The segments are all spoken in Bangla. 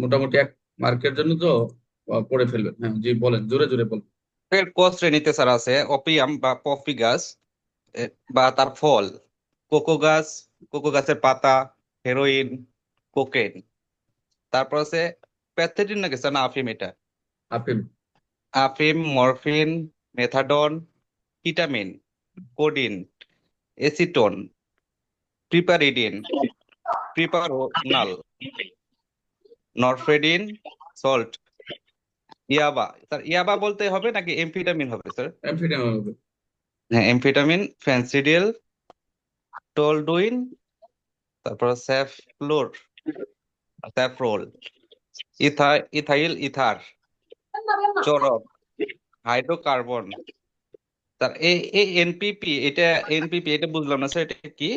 মোটামুটি এক মার্কের জন্য তো পড়ে ফেলবেন। হ্যাঁ জি বলেন জোরে জোরে বলেন। এর ক শ্রেণীতে স্যার আছে অপিয়াম বা পপি গাছ বা তার ফল। কোকো গাছ কোকো গাছের পাতা হেরোইন কোকেন। তারপর আছে প্যাথেটিন নাকি স্যার না আফিম এটা? আফিম। আফিম morphine methadone ketamine codeine acetone piperidine piperonal. Norephedrine salt. ইয়াবা স্যার ইয়াবা বলতে হবে নাকি এমফিটামিন হবে স্যার অ্যামফিটামিন হবে। হ্যাঁ এমফেটামিন ফেন্সিডিল টোলডুইন তারপর স্যাফলোর স্যাফরোল ইথা ইথাইল ইথার চরক হাইড্রোকার্বন। তার এই এনপিপি এটা এনপিপি এটা বুঝলাম না স্যার এটা কি?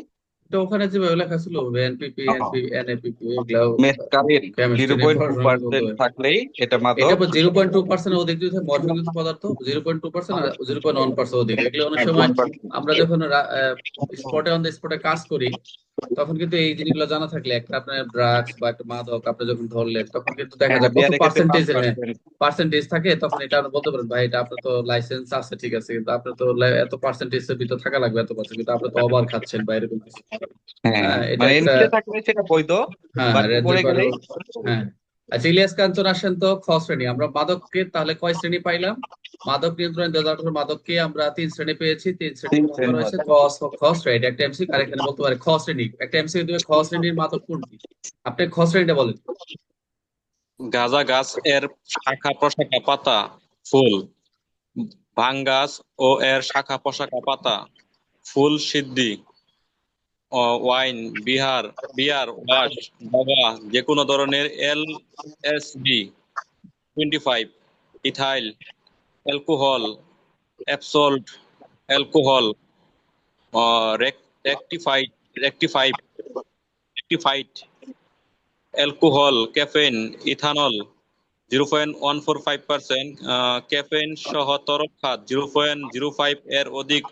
তো ওখানে যেভাবে লেখা ছিল এনপিপি এনপি এনএপিপি এগুলাও mescaline chemistry zero point two নির্ভর পার্সেন্ট থাকলেই এটা মাদক। এটা জিরো পয়েন্ট টু পার্সেন্ট অধিক যদি থাকে মর্ফিনযুক্ত পদার্থ জিরো পয়েন্ট টু পার্সেন্ট আর জিরো পয়েন্ট ওয়ান পার্সেন্ট অধিক। এগুলো অনেক সময় আমরা যখন স্পটে অন দ্য স্পটে কাজ করি তখন কিন্তু এই জিনিসগুলো জানা থাকলে একটা আপনার ড্রাগস বা একটা মাদক আপনি যখন ধরলেন তখন কিন্তু দেখা যায় কত পাঁচ পার্সেন্টেজ পার্সেন্ট পার্সেন্টেজ থাকে তখন এটা আপনি বলতে পারেন ভাই এটা আপনার তো লাইসেন্স আছে ঠিক আছে কিন্তু আপনার তো এত পার্সেন্টেজের ভিতর থাকা লাগবে এত পার্সেন্ট কিন্তু আপনি তো ওভার খাচ্ছেন বা এরকম কিছু। হ্যাঁ হ্যাঁ, মানে সেটা বৈধ হ্যাঁ হ্যাঁ আচ্ছা ইলিয়াস কাঞ্চন আসেন তো খ শ্রেণি আমরা মাদককে তাহলে কয় শ্রেণি পাইলাম? মাদক নিয়ন্ত্রণ দু হাজার আঠারো মাদককে আমরা তিন শ্রেণি পেয়েছি তিন শ্রেণি করা ক খ শ্রেণি এটা একটা এমসি আর এখানে বলতে পারে খ শ্রেণি একটা এমসি খ শ্রেণির মাদক কোনটি? আপনি খ শ্রেণীটা বলেন। গাঁজা গাছ এর শাখা প্রশাখা পাতা, ফুল। ভাং গাছ ও এর শাখা প্রশাখা পাতা, ফুল সিদ্ধি ওয়াইন, বিহার, বিয়ার, ওয়াশ, বাবা যে কোনো ধরনের L S D twenty five, ethyl, alcohol, absolute alcohol rectified rectified rectified alcohol caffeine ethanol zero point one four five percent caffeine সহ তরল খাত জিরো পয়েন্ট জিরো ফাইভ এর অধিক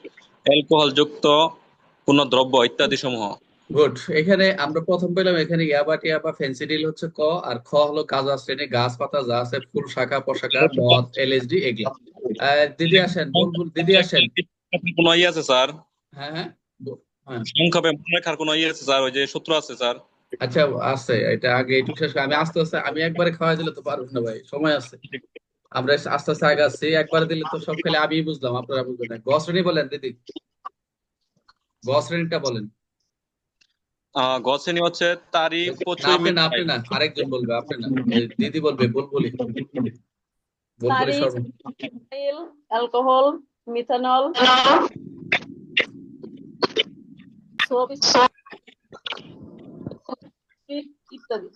অ্যালকোহল যুক্ত কোন দ্রব্য ইত্যাদি সমূহ। গুড। এখানে আমরা প্রথম পেলাম এখানে ইয়াবা টিয়াবা ফেন্সিডিল হচ্ছে ক আর খ হলো গাঁজা শ্রেণি গাছ পাতা যা আছে ফুল শাখা প্রশাখা মদ এলএসডি এগুলো। দিদি আসেন বুলবুল দিদি আসেন। কোন ইয়ে আছে স্যার? হ্যাঁ হ্যাঁ হ্যাঁ। সংক্ষেপে মনে রাখার কোন ইয়ে আছে স্যার? ওই যে সূত্র আছে স্যার? আচ্ছা আছে এটা আগে একটু শেষ আমি আস্তে আস্তে আমি একবারে খাওয়াই দিলে তো পারব না ভাই সময় আছে। আমরা আস্তে আস্তে আগাচ্ছি একবারে দিলে তো সব খেলে আমি বুঝলাম আপনারা বুঝবেন না। গ শ্রেণি বলেন দিদি। গ শ্রেণীটা বলেন। আহ গছেনি হচ্ছে তারি না আপনি না আপনি না আরেকজন বলবে আপনি না দিদি বলবে বুলবুলি। বুলবুলি সর্ব অ্যালকোহল মিথানল। ইত্যাদি।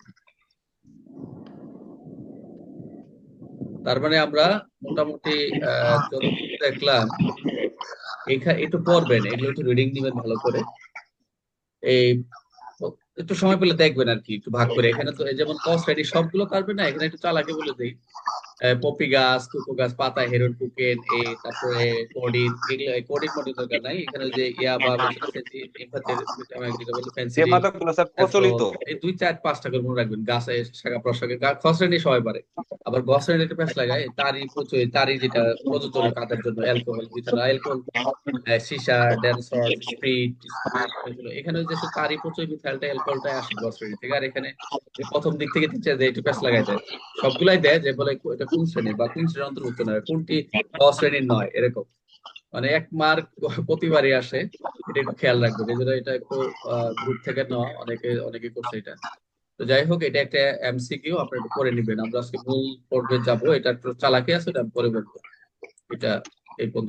তার মানে আমরা মোটামুটি দেখলাম এখানে একটু পড়বেন, এগুলো একটু রিডিং দিবেন ভালো করে। এই, একটু সময় পেলে দেখবেন আর কি, একটু ভাগ করে। এখানে তো যেমন কস রেডি সবগুলো পারবে না, এখানে একটু চালাকে বলে দেই। পপি গাছ কুকো গাছ পাতা হেরোন কুকেন এ তারপরে কোডিন এগুলো কোডিন মোডিন দরকার নাই। এখানে যে ইয়াবা যে ফ্যান্সি প্রচলিত। এই দুই চার পাঁচটা করে মনে রাখবেন গাছে শাখা প্রশাখা খসরেনি সবাই পারে। আবার গসরেনি একটা প্যাচ লাগায় তারই প্রচুর তারই যেটা প্রযোজ্য কাদের জন্য অ্যালকোহল অ্যালকোহল সিসা ড্যান্সার স্পিড এখানে যে তারই প্রচুর মিথাইলটা অ্যালকোহলটা আসে গসরেনি থেকে। আর এখানে প্রথম দিক থেকে দিচ্ছে যে একটু প্যাচ লাগাই দেয় সবগুলাই দেয় যে বলে এটা কোন শ্রেণি বা কোন শ্রেণির অন্তর্ভুক্ত নয়, কোনটি ক শ্রেণির নয়, এরকম। মানে এক মার্ক প্রতিবারই আসে, এটা একটু খেয়াল রাখবে এই জন্য এটা একটু গ্রুপ থেকে নেওয়া অনেকে অনেকে করছে এটা। তো যাই হোক, এটা একটা এমসিকিউ আপনারা একটু করে নেবেন। আমরা আজকে মূল পর্বে যাব, এটা একটু চালাকি আছে, এটা পরে বলব। এটা এই পর্যন্ত